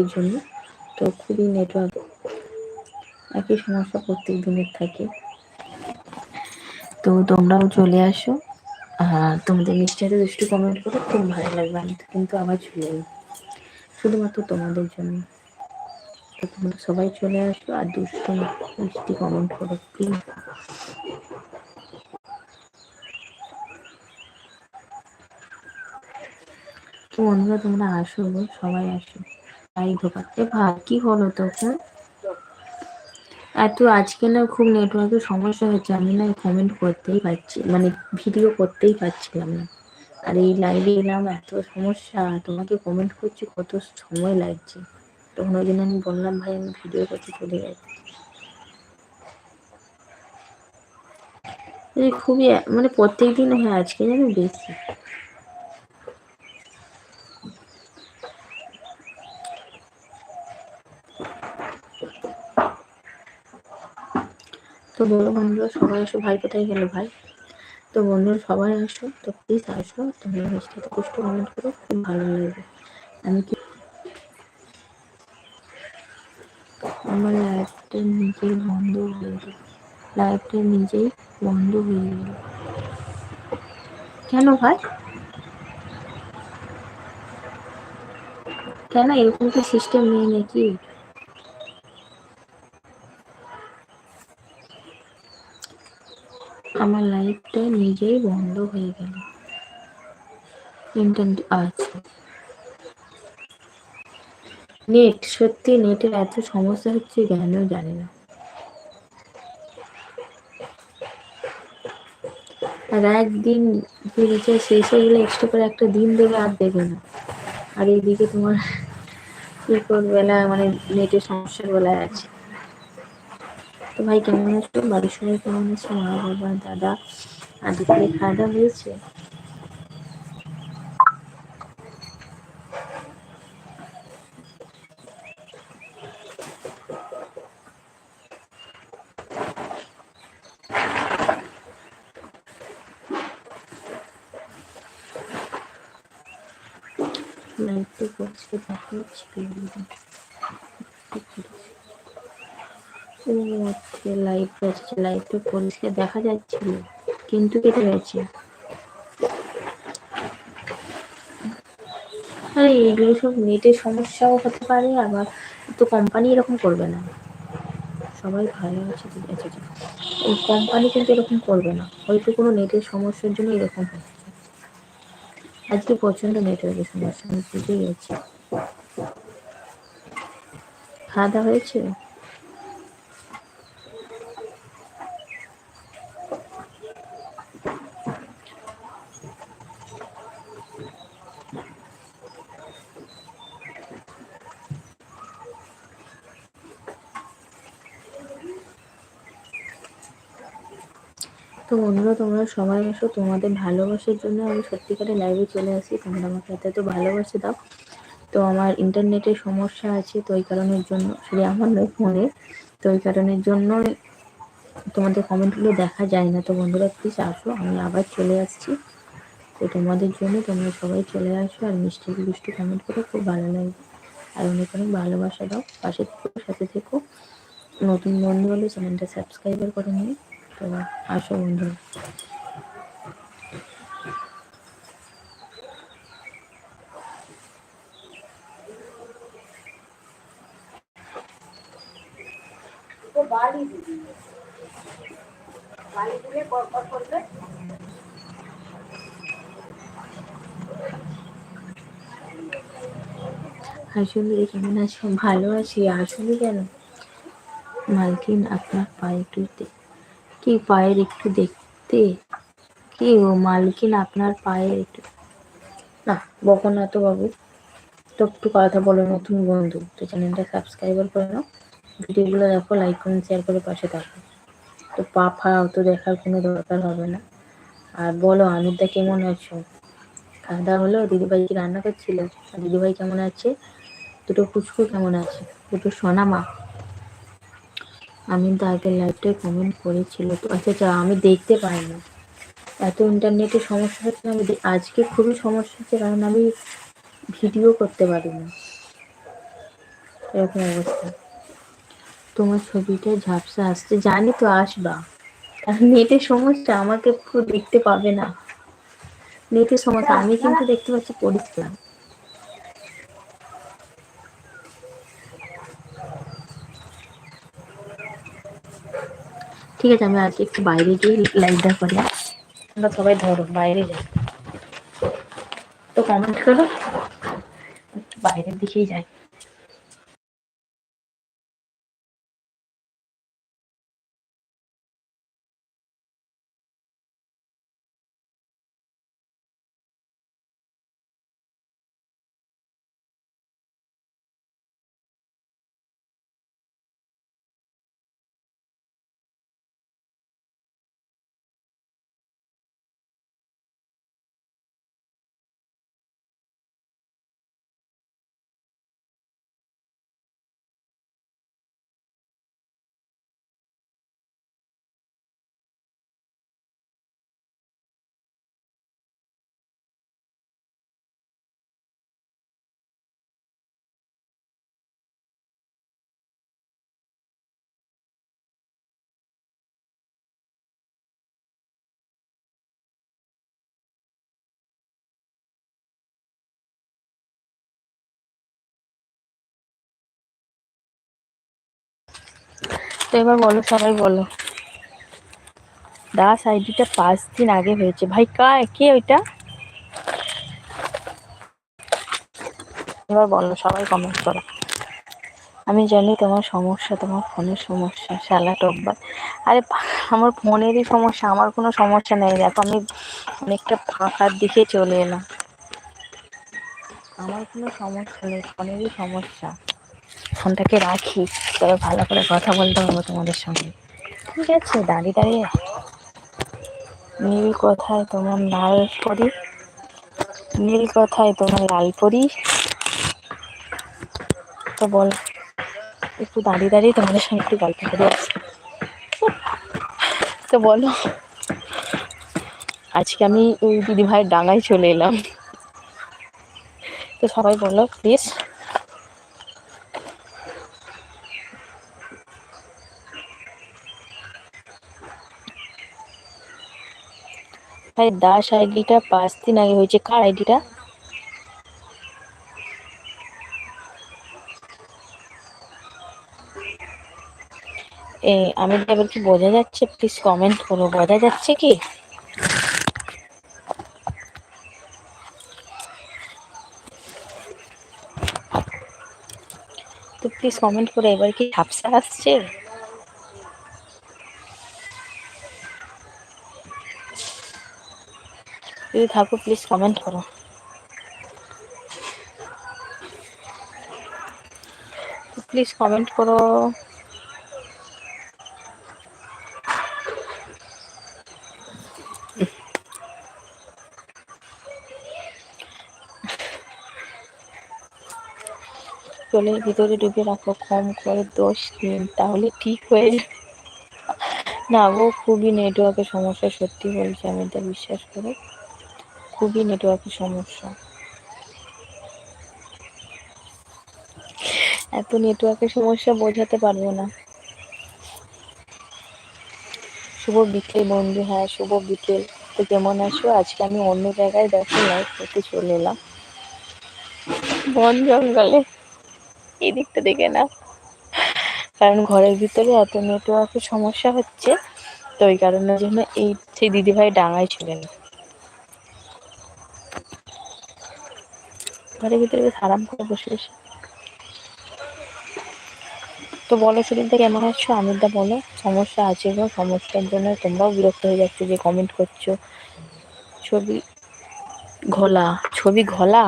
এর জন্য। তো খুবই নেটওয়ার্ক একই সমস্যা প্রত্যেক দিনের থাকে। তো তোমরাও চলে আসো। আর তোমাদের এত দুষ্টু কমেন্ট করে, খুব ভালো লাগবে আমি তো, কিন্তু আবার চলে শুধুমাত্র তোমাদের জন্য। তো তোমরা সবাই চলে আসো আর দুষ্টু মিষ্টি কমেন্ট করো প্লিজ তো বন্ধুরা, তোমরা আসো সবাই আসো। তাই ঢোকাতে ভাই কি হলো তখন এত আজকে না খুব নেটওয়ার্কের সমস্যা হচ্ছে, আমি না কমেন্ট করতেই পারছি মানে ভিডিও করতেই পারছিলাম না। আর এই লাইভে এলাম, এত সমস্যা, তোমাকে কমেন্ট করছি, কত সময় লাগছে। তখন ওই জন্য আমি বললাম, ভাই, আমি ভিডিও করতে চলে যাচ্ছি খুবই মানে প্রত্যেক দিন হয়, আজকে যেন বেশি তো বলো বন্ধুরা, সবাই আসো, ভাই কোথায় গেল ভাই? তো বন্ধুরা, সবাই আসো, তো প্লিজ আসো, তোমরা মিষ্টিতে পুষ্ট কমেন্ট করো, খুব ভালো লাগবে। আমি কি আমার লাইফটা নিজেই বন্ধ হয়ে গেল। লাইফটা নিজেই বন্ধ হয়ে গেল। কেন ভাই? কেন এরকম তো সিস্টেম নেই নাকি? আমার লাইফটা নিজেই বন্ধ হয়ে গেল। ইন্টারনেট আচ্ছা নেট সত্যি নেটের এত সমস্যা হচ্ছে কেন জানি না। আর একদিন রিচার্জ শেষ হয়ে গেলে এক্সট্রা করে একটা দিন দেবে আর দেবে না। আর এইদিকে তোমার কি করবে বেলা মানে নেটের সমস্যার বেলায় আছে। তো ভাই, কেমন আছো? বাড়ির সবাই কেমন আছে? মা, বাবা, দাদা আর দুপুরে খাওয়া দাওয়া হয়েছে? লাইটটা করছে দেখা যাচ্ছে লাইট আছে লাইটটা পরিষ্কার দেখা যাচ্ছিল কিন্তু কেটে গেছে। আরে এইগুলো সব নেটের সমস্যাও হতে পারে, আবার তো কোম্পানি এরকম করবে না। সবাই ভালো আছে, ঠিক আছে। এই কোম্পানি কিন্তু এরকম করবে না, হয়তো কোনো নেটের সমস্যার জন্য এরকম হচ্ছে। আজকে প্রচণ্ড নেটওয়ার্কের সমস্যা, আমি বুঝে গেছি। খাওয়া দাওয়া হয়েছে? তো বন্ধুরা, তোমরা সবাই এসো তোমাদের ভালোবাসার জন্য। আমি সত্যিকারের লাইভে চলে আসি। তোমরা আমাকে এত এত ভালোবাসে দাও। তো আমার ইন্টারনেটের সমস্যা আছে তো ওই কারণের জন্য, শুধু আমার নয়, ফোনে। তো ওই কারণের জন্য তোমাদের কমেন্টগুলো দেখা যায় না। তো বন্ধুরা প্লিজ আসো, আমি আবার চলে আসছি। তো তোমাদের জন্য তোমরা সবাই চলে আসো আর মিষ্টি মিষ্টি কমেন্ট করে, খুব ভালো লাগবে। আর অনেক অনেক ভালোবাসা দাও। পাশে থেকো, সাথে থেকো। নতুন বন্ধু হলে চ্যানেলটা সাবস্ক্রাইবার করে নিয়ে তো আসো বন্ধুরা। বালি দিবি বালি দিলে কর করবে। আসলে কেমন আছো? ভালো আছি। আসলে কেন? মালকিন আপনার পায়ে একটু কি পায়ের একটু দেখতে? কি ও মালকিন আপনার পায়ের একটু? না বকো না তো বাবু তো একটু কথা বলো, নতুন বন্ধু। তো চ্যানেলটা সাবস্ক্রাইবার করে নাও। ভিডিওগুলো দেখো লাইক কমেন্ট শেয়ার করে পাশে থাকো। তো পা ফা তো দেখার কোনো দরকার হবে না। আর বলো, আমিরদা কেমন আছো? খাওয়া দাওয়া হলো? দিদিভাই কি রান্না করছিল? দিদিভাই কেমন আছে? দুটো পুচকু কেমন আছে? দুটো সোনা মা। আমি তো আগের লাইভটায় কমেন্ট করেছিল তো। আচ্ছা আচ্ছা আমি দেখতে পাই না এত ইন্টারনেটের সমস্যা হচ্ছে, আমি আজকে খুবই সমস্যা হচ্ছে, কারণ আমি ভিডিও করতে পারি না এরকম অবস্থা। তোমার ছবিটা ঝাপসা আসছে। জানি তো আসবা। নেটের সমস্যা, আমাকে দেখতে পাবে না। নেটের সমস্যা, আমি কিন্তু দেখতে পাচ্ছি পরিষ্কার। ঠিক আছে আমি আজকে একটু বাইরে গিয়ে লাইটটা করি। আমরা সবাই ধরো, বাইরে যাই। তো কমেন্ট করো। বাইরের দিকেই যাই। তো এবার বলো, সবাই বলো। দাস আইডিটা পাঁচ দিন আগে হয়েছে। ভাই কায় কে ওইটা? এবার বলো, সবাই কমেন্ট করো। আমি জানি তোমার সমস্যা, তোমার ফোনের সমস্যা, শালা টব্বা আরে, আমার ফোনেরই সমস্যা, আমার কোনো সমস্যা নেই। দেখো, আমি অনেকটা ফাঁকার দিকে চলে এলাম। আমার কোনো সমস্যা নেই, ফোনেরই সমস্যা। ফোনটাকে রাখি, তবে ভালো করে কথা বলতে হবে তোমাদের সঙ্গে। ঠিক আছে, দাঁড়িয়ে দাঁড়িয়ে। নীল কথায় তোমার লাল পরি নীল কথায় তোমার লাল পরি তো বল, একটু দাঁড়িয়ে দাঁড়িয়ে তোমাদের সঙ্গে একটু গল্প করে। আসি তো বলো, আজকে আমি ওই দিদি ভাইয়ের ডাঙায় চলে এলাম। তো সবাই বলো প্লিজ ভাই দাস আইডিটা পাঁচ দিন আগে হয়েছে, কার আইডিটা? আমি এবার কি বোঝা যাচ্ছে? প্লিজ কমেন্ট করো, বোঝা যাচ্ছে কি? তো প্লিজ কমেন্ট করো, এবার কি ঝাপসা আসছে? যদি থাকো প্লিজ কমেন্ট করো। প্লিজ কমেন্ট করো। জলের ভিতরে ডুবে রাখো, কম করে দশ দিন তাহলে ঠিক হয়ে যাবে। না গো, খুবই নেটওয়ার্কের সমস্যা, সত্যি বলছি, আমি এটা বিশ্বাস করো খুবই নেটওয়ার্কের সমস্যা। এত নেটওয়ার্কের সমস্যা বোঝাতে পারব না। শুভ বিকেল বন্ধু হ্যাঁ শুভ বিকেল। তো কেমন আছো? আজকে আমি অন্য জায়গায় দেখো লাইভ করতে চলে এলাম। বন জঙ্গলে। এই দিকটা দেখে না কারণ ঘরের ভিতরে এত নেটওয়ার্কের সমস্যা হচ্ছে, তো ওই কারণের জন্য এই সেই দিদিভাই ডাঙায় ছিলেন। ঘরের ভিতরে বেশ আরাম করে বসে বসে তো বলো সুদীপদা কেমন আছো? আমিরদা বলো, সমস্যা আছে গো সমস্যার জন্য তোমরাও বিরক্ত হয়ে যাচ্ছে যে কমেন্ট করছ। ছবি ঘোলা ছবি ঘোলা?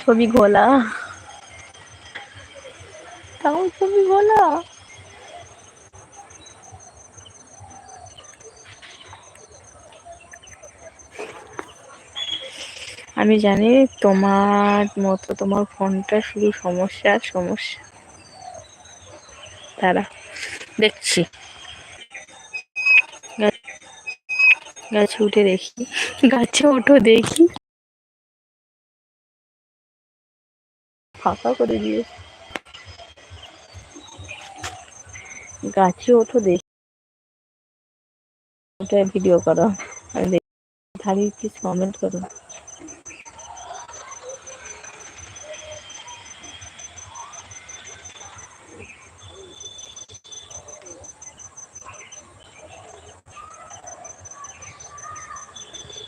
ছবি ঘোলা? তাও ছবি ঘোলা? আমি জানি তোমার মতো তোমার ফোনটা শুধু সমস্যা আর সমস্যা। তারা দেখছি। গাছে উঠে দেখি। গাছে ওঠো দেখি। ফাঁকা করে দিয়ে। গাছে ওঠো দেখি। ওটা ভিডিও করো। আর দেখি কমেন্ট করো।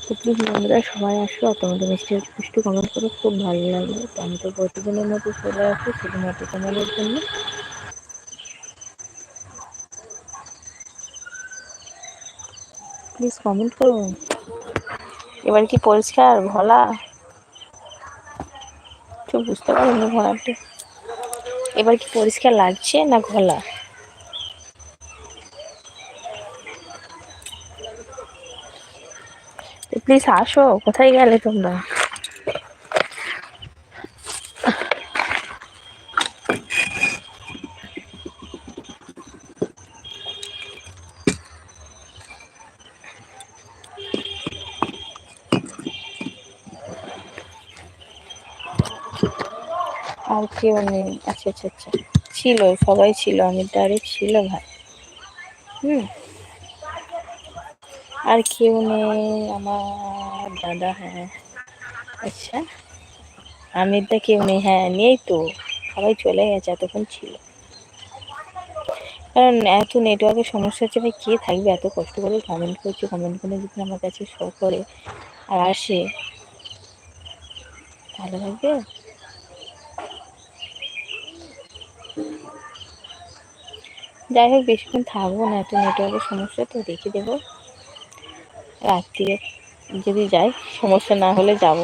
তো বন্ধুরা, সবাই আসো আর তোমাদের মিষ্টি মিষ্টি কমেন্ট করো, খুব ভালো লাগবে তো আমি তো প্রতিদিনের মতো চলে আসি, শুধুমাত্র তোমাদের জন্য। প্লিজ কমেন্ট করো। এবার কি পরিষ্কার, ভোলা? তো বুঝতে পারো না ঘোলাটা এবার কি পরিষ্কার লাগছে না ঘোলা? প্লিজ আসো, কোথায় গেলে তোমরা? আর কেউ নেই। আচ্ছা আচ্ছা আচ্ছা। ছিল, সবাই ছিল। আমি ডাইরেক্ট ছিল, ভাই। হুম। আর কেউ নেই, আমার দাদা হ্যাঁ। আচ্ছা আমিরদা কেউ নেই হ্যাঁ নেই তো। সবাই চলে গেছে, এতক্ষণ ছিল। কারণ এত নেটওয়ার্কের সমস্যা হচ্ছে, ভাই, কে থাকবে? এত কষ্ট করে কমেন্ট করছে কমেন্ট করে যদি আমার কাছে শো করে আর আসে ভালো লাগবে যাই হোক, বেশিক্ষণ থাকব না, এত নেটওয়ার্কের সমস্যা, তো দেখে দেবো। রাত্রিরে যদি যাই, সমস্যা না হলে যাব।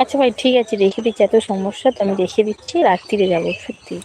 আচ্ছা ভাই, ঠিক আছে, রেখে দিচ্ছি। এত সমস্যা, তো আমি রেখে দিচ্ছি, রাত্রিরে যাব, সত্যি।